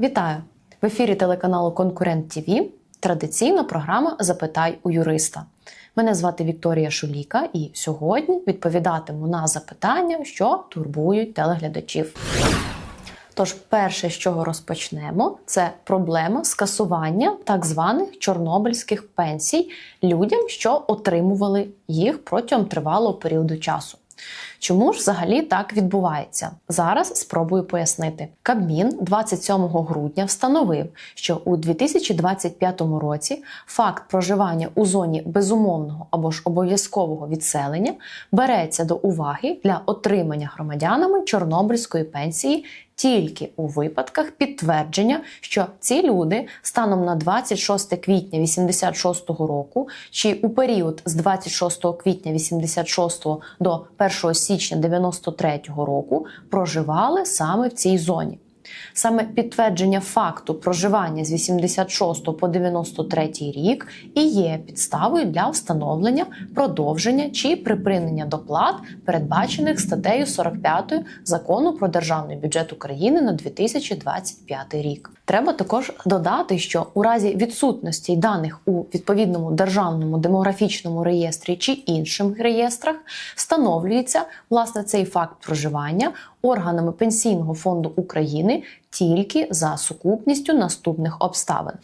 Вітаю! В ефірі телеканалу Конкурент ТІВІ традиційна програма Запитай у юриста. Мене звати Вікторія Шуліка, і сьогодні відповідатиму на запитання, що турбують телеглядачів. Тож, перше, з чого розпочнемо, це проблема скасування так званих чорнобильських пенсій людям, що отримували їх протягом тривалого періоду часу. Чому ж взагалі так відбувається? Зараз спробую пояснити. Кабмін 27 грудня встановив, що у 2025 році факт проживання у зоні безумовного або ж обов'язкового відселення береться до уваги для отримання громадянами Чорнобильської пенсії тільки у випадках підтвердження, що ці люди станом на 26 квітня 86 року чи у період з 26 квітня 86 до 1 січня 93 року проживали саме в цій зоні. Саме підтвердження факту проживання з 86 по 93 рік і є підставою для встановлення продовження чи припинення доплат, передбачених статтею 45 закону про державний бюджет України на 2025 рік. Треба також додати, що у разі відсутності даних у відповідному державному демографічному реєстрі чи інших реєстрах встановлюється власне цей факт проживання органами Пенсійного фонду України тільки за сукупністю наступних обставин.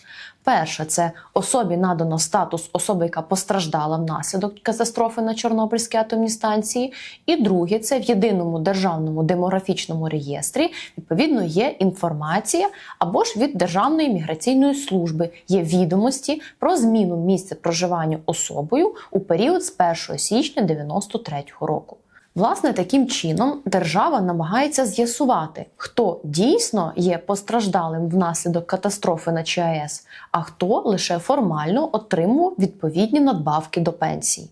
Перше, це особі надано статус особи, яка постраждала внаслідок катастрофи на Чорнобильській атомній станції. І друге, це в єдиному державному демографічному реєстрі відповідно є інформація або ж від Державної міграційної служби є відомості про зміну місця проживання особою у період з 1 січня 93 року. Власне, таким чином держава намагається з'ясувати, хто дійсно є постраждалим внаслідок катастрофи на ЧАЕС, а хто лише формально отримував відповідні надбавки до пенсії.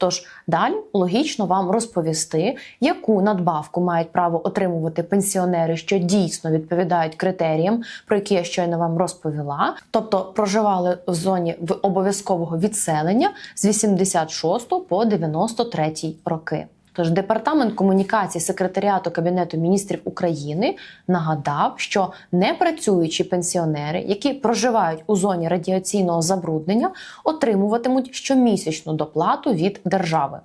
Тож далі логічно вам розповісти, яку надбавку мають право отримувати пенсіонери, що дійсно відповідають критеріям, про які я щойно вам розповіла, тобто проживали в зоні обов'язкового відселення з 86 по 93 роки. Тож департамент комунікації секретаріату Кабінету міністрів України нагадав, що непрацюючі пенсіонери, які проживають у зоні радіаційного забруднення, отримуватимуть щомісячну доплату від держави.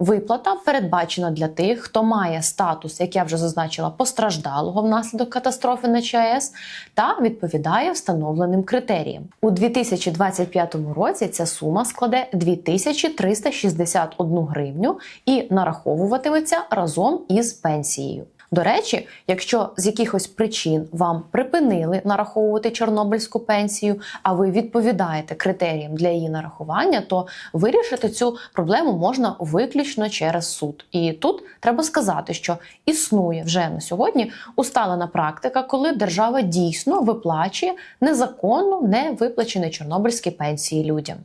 Виплата передбачена для тих, хто має статус, як я вже зазначила, постраждалого внаслідок катастрофи на ЧАЕС та відповідає встановленим критеріям. У 2025 році ця сума складе 2361 гривню і нараховуватиметься разом із пенсією. До речі, якщо з якихось причин вам припинили нараховувати чорнобильську пенсію, а ви відповідаєте критеріям для її нарахування, то вирішити цю проблему можна виключно через суд. І тут треба сказати, що існує вже на сьогодні усталена практика, коли держава дійсно виплачує незаконно не виплачені чорнобильські пенсії людям.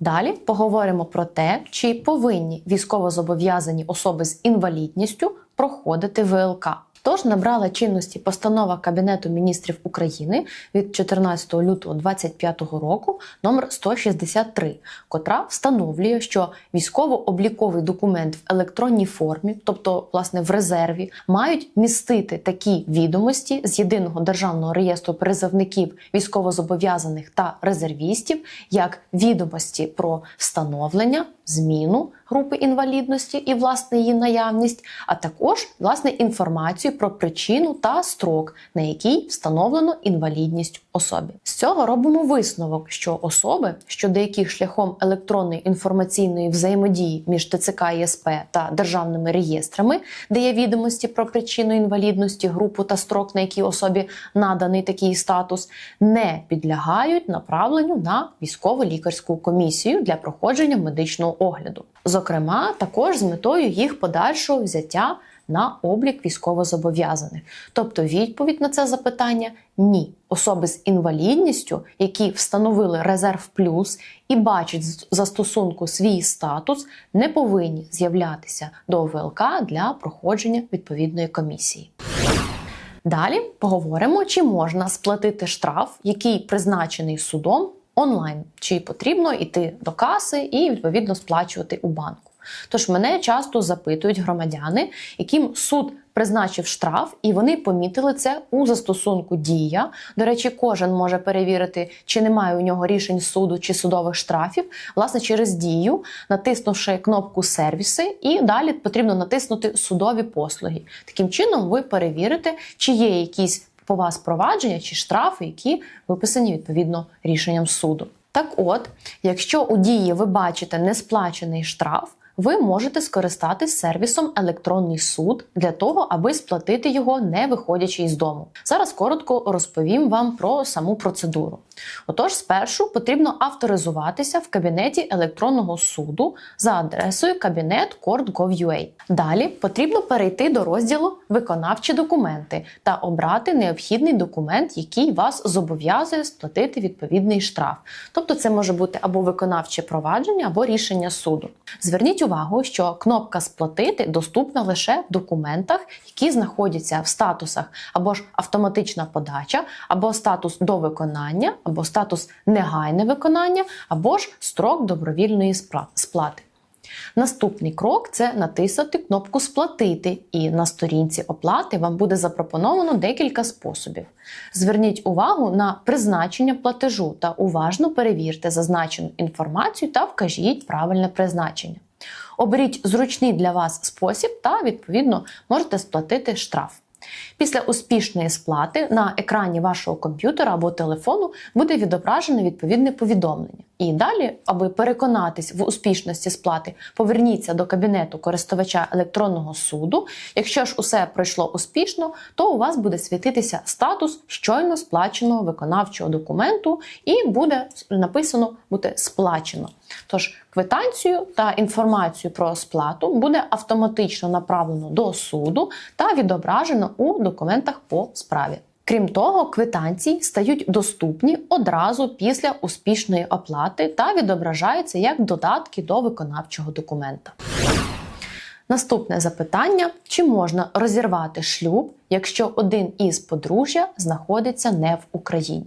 Далі поговоримо про те, чи повинні військовозобов'язані особи з інвалідністю проходити ВЛК. Тож набрала чинності постанова Кабінету міністрів України від 14 лютого 2025 року номер 163, котра встановлює, що військово-обліковий документ в електронній формі, тобто власне в резерві, мають містити такі відомості з єдиного державного реєстру призовників військовозобов'язаних та резервістів, як відомості про встановлення, зміну групи інвалідності і власне її наявність, а також власне інформацію про причину та строк, на який встановлено інвалідність особі. З цього робимо висновок, що особи, щодо яких шляхом електронної інформаційної взаємодії між ТЦК і СП та державними реєстрами, де є відомості про причину інвалідності, групу та строк, на якій особі наданий такий статус, не підлягають направленню на військово-лікарську комісію для проходження медичного огляду. Зокрема, також з метою їх подальшого взяття на облік військовозобов'язаних. Тобто відповідь на це запитання ні. Особи з інвалідністю, які встановили резерв плюс і бачать застосунку свій статус, не повинні з'являтися до ВЛК для проходження відповідної комісії. Далі поговоримо, чи можна сплатити штраф, який призначений судом онлайн, чи потрібно йти до каси і відповідно сплачувати у банку. Тож мене часто запитують громадяни, яким суд призначив штраф, і вони помітили це у застосунку Дія. До речі, кожен може перевірити, чи немає у нього рішень суду чи судових штрафів, власне, через дію, натиснувши кнопку сервіси, і далі потрібно натиснути судові послуги. Таким чином, ви перевірите, чи є якісь по вас провадження чи штрафи, які виписані відповідно рішенням суду. Так от, якщо у дії ви бачите несплачений штраф, ви можете скористатись сервісом електронний суд для того, аби сплатити його, не виходячи із дому. Зараз коротко розповім вам про саму процедуру. Отож, спершу потрібно авторизуватися в кабінеті електронного суду за адресою кабінет Court.gov.ua. Далі потрібно перейти до розділу Виконавчі документи та обрати необхідний документ, який вас зобов'язує сплатити відповідний штраф. Тобто, це може бути або виконавче провадження, або рішення суду. Зверніть увагу, що кнопка Сплатити доступна лише в документах, які знаходяться в статусах або ж автоматична подача, або статус до виконання, або статус негайне виконання, або ж строк добровільної сплати. Наступний крок це натиснути кнопку Сплатити, і на сторінці оплати вам буде запропоновано декілька способів. Зверніть увагу на призначення платежу та уважно перевірте зазначену інформацію та вкажіть правильне призначення. Оберіть зручний для вас спосіб та, відповідно, можете сплатити штраф. Після успішної сплати на екрані вашого комп'ютера або телефону буде відображено відповідне повідомлення. І далі, аби переконатись в успішності сплати, поверніться до кабінету користувача електронного суду. Якщо ж усе пройшло успішно, то у вас буде світитися статус щойно сплаченого виконавчого документу, і буде написано буде сплачено. Тож квитанцію та інформацію про сплату буде автоматично направлено до суду та відображено у документах по справі. Крім того, квитанції стають доступні одразу після успішної оплати та відображаються як додатки до виконавчого документа. Наступне запитання: чи можна розірвати шлюб, якщо один із подружжя знаходиться не в Україні?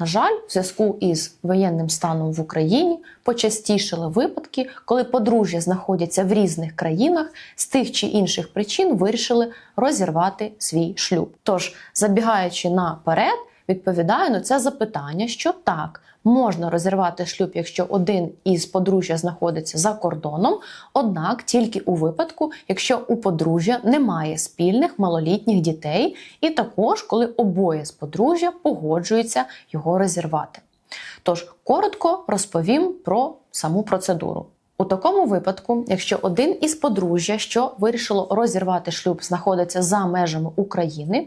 На жаль, в зв'язку із воєнним станом в Україні почастішили випадки, коли подружжя знаходяться в різних країнах, з тих чи інших причин вирішили розірвати свій шлюб. Тож, забігаючи наперед, відповідаю на це запитання, що так. Можна розірвати шлюб, якщо один із подружжя знаходиться за кордоном, однак тільки у випадку, якщо у подружжя немає спільних малолітніх дітей, і також коли обоє з подружжя погоджуються його розірвати. Тож коротко розповім про саму процедуру. У такому випадку, якщо один із подружжя, що вирішило розірвати шлюб, знаходиться за межами України,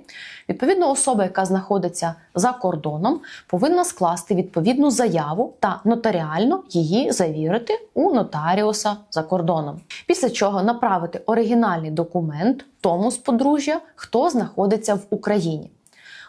відповідно особа, яка знаходиться за кордоном, повинна скласти відповідну заяву та нотаріально її завірити у нотаріуса за кордоном. Після чого направити оригінальний документ тому з подружжя, хто знаходиться в Україні.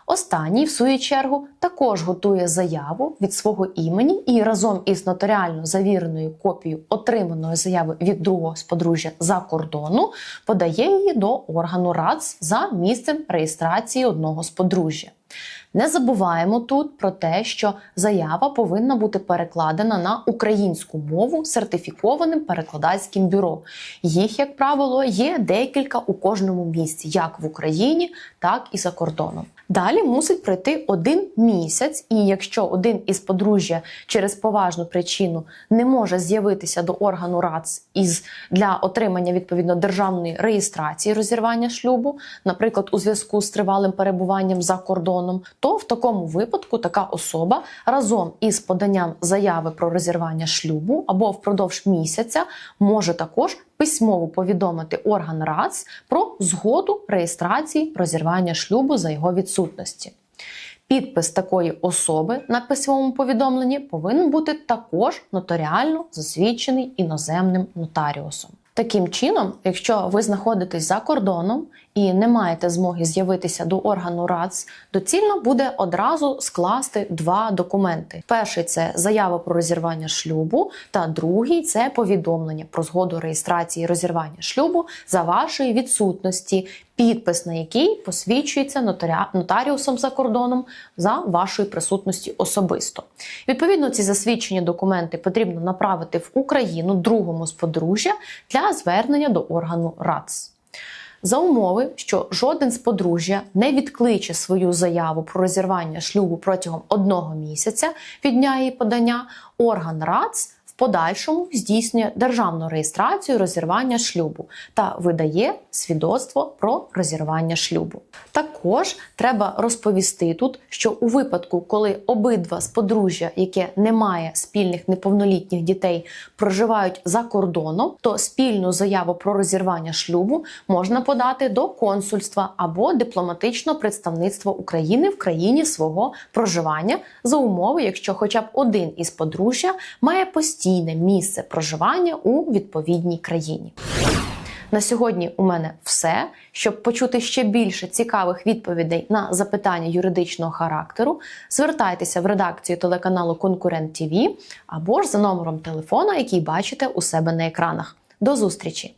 Останній, в свою чергу, також готує заяву від свого імені і разом із нотаріально завіреною копією отриманої заяви від другого з подружжя за кордону подає її до органу РАЦ за місцем реєстрації одного з подружжя. Не забуваємо тут про те, що заява повинна бути перекладена на українську мову сертифікованим перекладацьким бюро. Їх, як правило, є декілька у кожному місці, як в Україні, так і за кордоном. Далі мусить пройти один місяць, і якщо один із подружжя через поважну причину не може з'явитися до органу РАЦ із для отримання відповідно державної реєстрації розірвання шлюбу, наприклад, у зв'язку з тривалим перебуванням за кордоном, то в такому випадку така особа разом із поданням заяви про розірвання шлюбу або впродовж місяця може також письмово повідомити орган РАЦ про згоду реєстрації розірвання шлюбу за його відсутності. Підпис такої особи на письмовому повідомленні повинен бути також нотаріально засвідчений іноземним нотаріусом. Таким чином, якщо ви знаходитесь за кордоном і не маєте змоги з'явитися до органу РАЦ, доцільно буде одразу скласти два документи: перший це заява про розірвання шлюбу, та другий це повідомлення про згоду реєстрації розірвання шлюбу за вашої відсутності, підпис на який посвідчується нотаря... нотаріусом за кордоном за вашої присутності особисто. Відповідно, ці засвідчені документи потрібно направити в Україну другому з подружжя для звернення до органу РАЦ. За умови, що жоден з подружжя не відкличе свою заяву про розірвання шлюбу протягом одного місяця від дня її подання, орган РАЦ в подальшому здійснює державну реєстрацію розірвання шлюбу та видає свідоцтво про розірвання шлюбу. Також треба розповісти тут, що у випадку, коли обидва з подружжя, яке не має спільних неповнолітніх дітей, проживають за кордоном, то спільну заяву про розірвання шлюбу можна подати до консульства або дипломатичного представництва України в країні свого проживання за умови, якщо хоча б один із подружжя має постійне місце проживання у відповідній країні. На сьогодні у мене все. Щоб почути ще більше цікавих відповідей на запитання юридичного характеру, звертайтеся в редакцію телеканалу Конкурент ТВ або ж за номером телефона, який бачите у себе на екранах. До зустрічі!